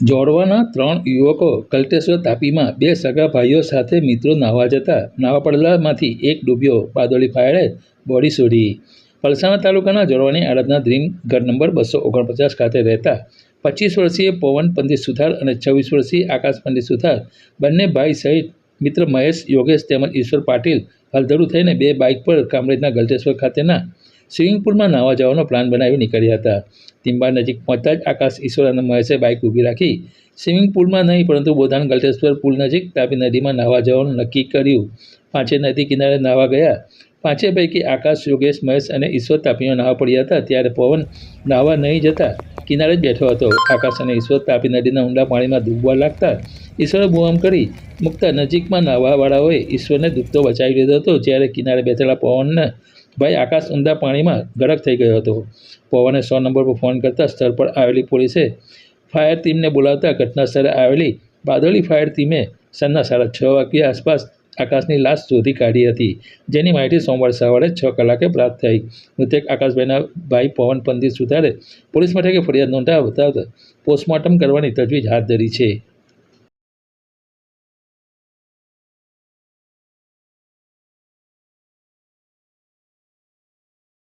જોડવાના ત્રણ યુવકો ગલતેશ્વર તાપીમાં બે સગા ભાઈઓ સાથે મિત્રો નાહવા જતા નાવા પડલામાંથી એક ડૂબ્યો બારડોલી ફાયરે બોડી શોધી પલસાણા તાલુકાના જોડવાની આરાધના ડ્રીમ ઘર નંબર બસો ઓગણપચાસ ખાતે રહેતા પચીસ વર્ષીય પવન પંડિત સુથાર અને છવ્વીસ વર્ષીય આકાશ પંડિત સુથાર બંને ભાઈ સહિત મિત્ર મહેશ, યોગેશ તેમજ ઈશ્વર પાટીલ હલધડું થઈને બે બાઇક પર કામરેજના ગલતેશ્વર ખાતેના સ્વિમિંગ પુલમાં નાહવા જવાનો પ્લાન બનાવી નીકળ્યા હતા. તિંબા નજીક પહોંચતા જ આકાશ ઈશ્વર અને મહેશે બાઇક ઊભી રાખી. સ્વિમિંગ પુલમાં નહીં, પરંતુ બોધાન ગલટેશ્વર પુલ નજીક તાપી નદીમાં નાહવા જવાનું નક્કી કર્યું. પાંચે નદી કિનારે નાહવા ગયા. પાંચે પૈકી આકાશ, યોગેશ, મહેશ અને ઈશ્વર તાપીમાં નાહવા પડ્યા હતા. ત્યારે પવન નાહવા નહીં જતા કિનારે જ બેઠો હતો. આકાશ અને ઈશ્વર તાપી નદીના ઊંડા પાણીમાં ડૂબવા લાગતા ઈશ્વરે બુઆમ કરી મુકતા નજીકમાં નાહવાવાળાઓએ ઈશ્વરને ડૂબતો બચાવી લીધો હતો. જ્યારે કિનારે બેઠેલા પવનને ભાઈ, આકાશ ઊંડા પાણીમાં ગરક થઈ ગયો હતો. પવને સો નંબર પર ફોન કરતાં સ્થળ પર આવેલી પોલીસે ફાયર ટીમને બોલાવતા ઘટના સ્થળે આવેલી બાદળી ફાયર ટીમે સાંજના સાડા છ વાગ્યા આસપાસ આકાશની લાશ શોધી કાઢી હતી, જેની માહિતી સોમવાર સવારે છ કલાકે પ્રાપ્ત થઈ. મૃતક આકાશભાઈના ભાઈ પવન પંડિત સુથારે પોલીસ મથકે ફરિયાદ નોંધાવતા પોસ્ટમોર્ટમ કરવાની તજવીજ હાથ ધરી છે.